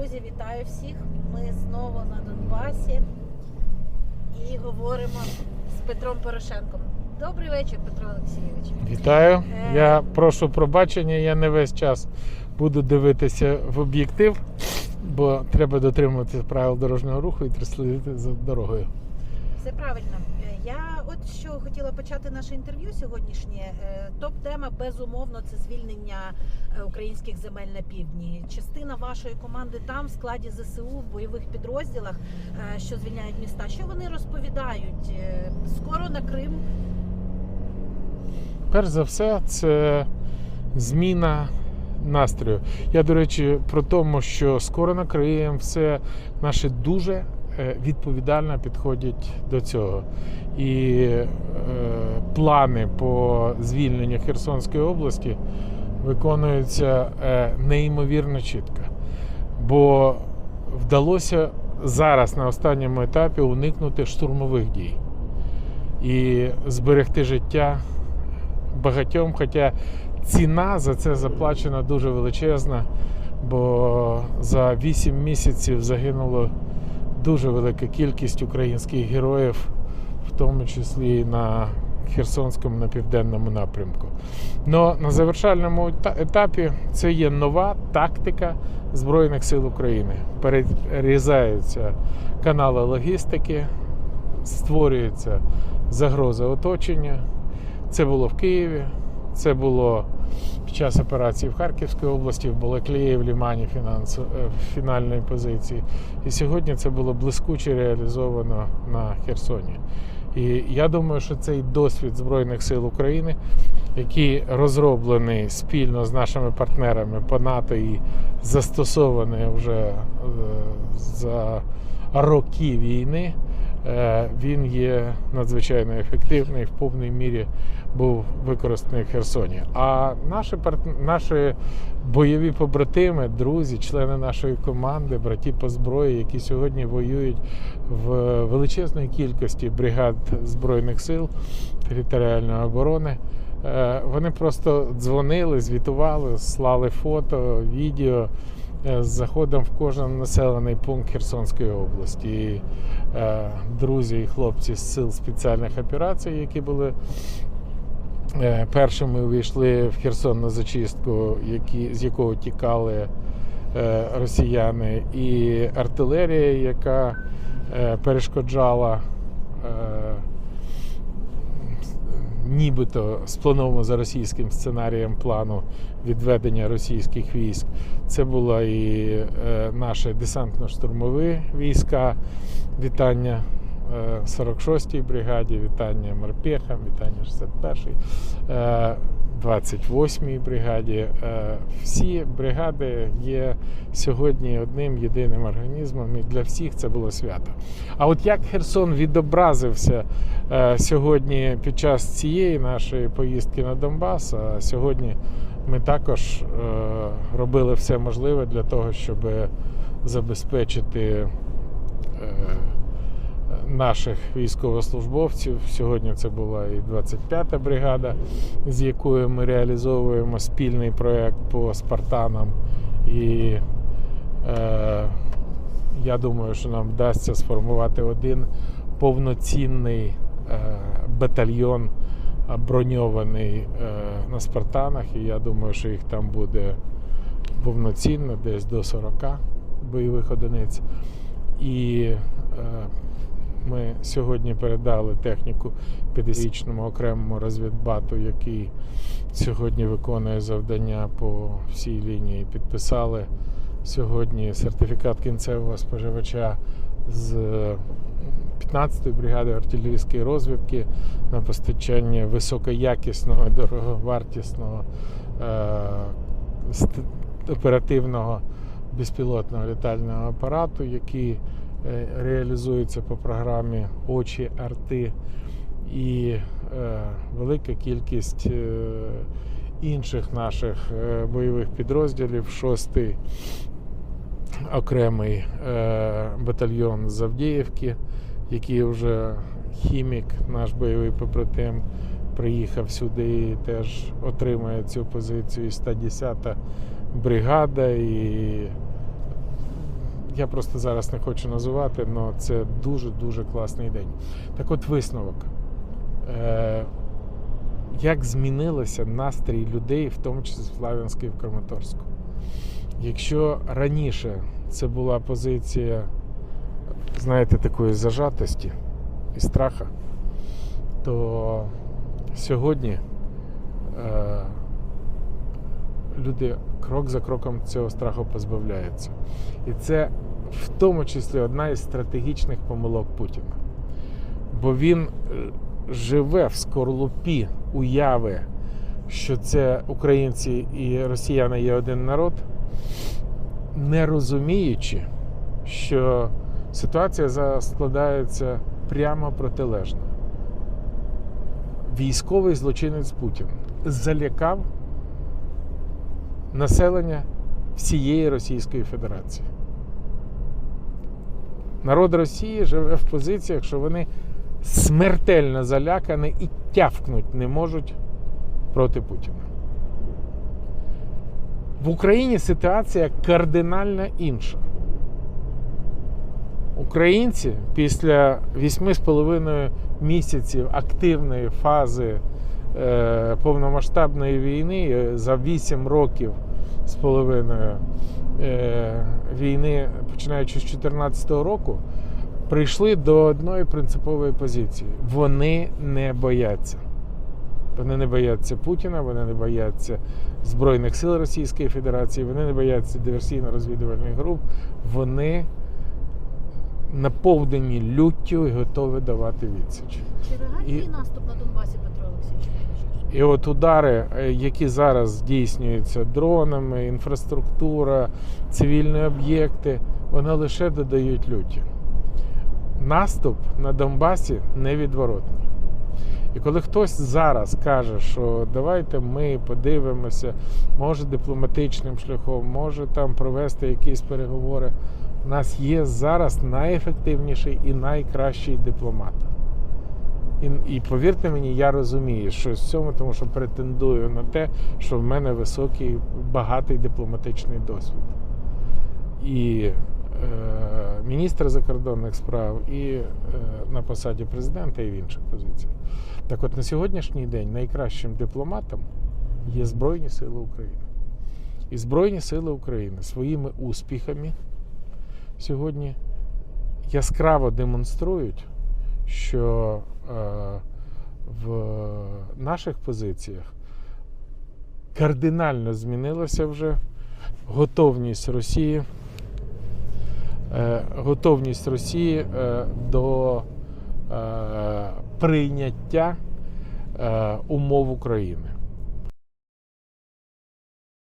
Друзі, вітаю всіх. Ми знову на Донбасі і говоримо з Петром Порошенком. Добрий вечір, Петро Олексійович. Вітаю. Е. Я прошу пробачення, я не весь час буду дивитися в об'єктив, бо треба дотримуватися правил дорожнього руху і слідити за дорогою. Все правильно. Я от що хотіла почати наше інтерв'ю сьогоднішнє. Е, Топ-тема безумовно це звільнення е, українських земель на півдні. Частина вашої команди там в складі ЗСУ в бойових підрозділах, е, що звільняють міста. Що вони розповідають? Скоро на Крим. Перш за все, це зміна настрою. Я, до речі, про тому, що скоро накриємо все наші дуже відповідально підходять до цього. І е, плани по звільненню Херсонської області виконуються е, неймовірно чітко. Бо вдалося зараз на останньому етапі уникнути штурмових дій і зберегти життя багатьом, хоча ціна за це заплачена дуже величезна, бо за 8 місяців загинуло дуже велика кількість українських героїв, в тому числі на Херсонському на південному напрямку. Но на завершальному етапі це є нова тактика Збройних сил України. Перерізаються канали логістики, створюється загроза оточення. Це було в Києві, це було під час операції в Харківській області, в Балаклії, в Лімані фінансу, е, в фінальної позиції. І сьогодні це було блискуче реалізовано на Херсоні. І я думаю, що цей досвід Збройних сил України, який розроблений спільно з нашими партнерами по НАТО і застосований вже е, за роки війни, е, він є надзвичайно ефективний, в повній мірі був використаний в Херсоні. А наші, наші бойові побратими, друзі, члени нашої команди, браті по зброї, які сьогодні воюють в величезній кількості бригад Збройних сил територіальної оборони. е, Вони просто дзвонили, звітували, слали фото, відео е, з заходом в кожен населений пункт Херсонської області. І, е, друзі і хлопці з сил спеціальних операцій, які були першими увійшли в Херсон на зачистку, які, з якого тікали е, росіяни, і артилерія, яка е, перешкоджала. е, Нібито сплановано за російським сценарієм плану відведення російських військ. Це була і е, наші десантно-штурмові війська. Вітання е, 46-й бригаді, вітання морпехам, вітання 61-й, е, 28-й бригаді. Е, Всі бригади є сьогодні одним єдиним організмом, і для всіх це було свято. А от як Херсон відобразився е, сьогодні під час цієї нашої поїздки на Донбас, а сьогодні ми також е, робили все можливе для того, щоб забезпечити е, наших військовослужбовців. Сьогодні це була і 25-та бригада, з якою ми реалізовуємо спільний проєкт по Спартанам. І е, я думаю, що нам вдасться сформувати один повноцінний е, батальйон броньований е, на Спартанах. І я думаю, що їх там буде повноцінно, десь до 40 бойових одиниць. І е, ми сьогодні передали техніку 50-річному окремому розвідбату, який сьогодні виконує завдання по всій лінії. Підписали сьогодні сертифікат кінцевого споживача з 15-ї бригади артилерійської розвідки на постачання високоякісного, дороговартісного е, оперативного безпілотного літального апарату, який реалізується по програмі Очі Арти і е, велика кількість е, інших наших е, бойових підрозділів, шостий окремий е, батальйон з Авдіївки, який вже хімік, наш бойовий побратим, приїхав сюди і теж отримує цю позицію. І 110-та бригада, і я просто зараз не хочу називати, але це дуже-дуже класний день. Так от висновок. Е, як змінилося настрій людей, в тому числі в Славянську і в Краматорську. Якщо раніше це була позиція, знаєте, такої зажатості і страха, то сьогодні е, люди крок за кроком цього страху позбавляються. І це в тому числі одна із стратегічних помилок Путіна. Бо він е, живе в скорлупі уяви, що це українці і росіяни є один народ, не розуміючи, що ситуація складається прямо протилежно. Військовий злочинець Путін залякав населення всієї Російської Федерації. Народ Росії живе в позиціях, що вони смертельно залякані і тявкнуть не можуть проти Путіна. В Україні ситуація кардинально інша. Українці після 8,5 місяців активної фази повномасштабної війни е, за 8 років з половиною е, війни, починаючи з 2014 року, прийшли до одної принципової позиції. Вони не бояться. Вони не бояться Путіна, вони не бояться Збройних сил Російської Федерації, вони не бояться диверсійно-розвідувальних груп. Вони наповнені люттю і готові давати відсіч. Чи реальний І- наступ на Донбасі? І от удари, е, які зараз здійснюються дронами, інфраструктура, цивільні об'єкти, вони лише додають люті. Наступ на Донбасі невідворотний. І коли хтось зараз каже, що давайте ми подивимося, може дипломатичним шляхом, може там провести якісь переговори, у нас є зараз найефективніший і найкращий дипломат. І, і повірте мені, я розумію, що з цьому, тому що претендую на те, що в мене високий, багатий дипломатичний досвід. І е, міністр закордонних справ, і е, на посаді президента, і в інших позиціях. Так от на сьогоднішній день найкращим дипломатом є Збройні Сили України. І Збройні Сили України своїми успіхами сьогодні яскраво демонструють, що в наших позиціях кардинально змінилася вже готовність Росії, е, готовність Росії е, до е, прийняття е, умов України.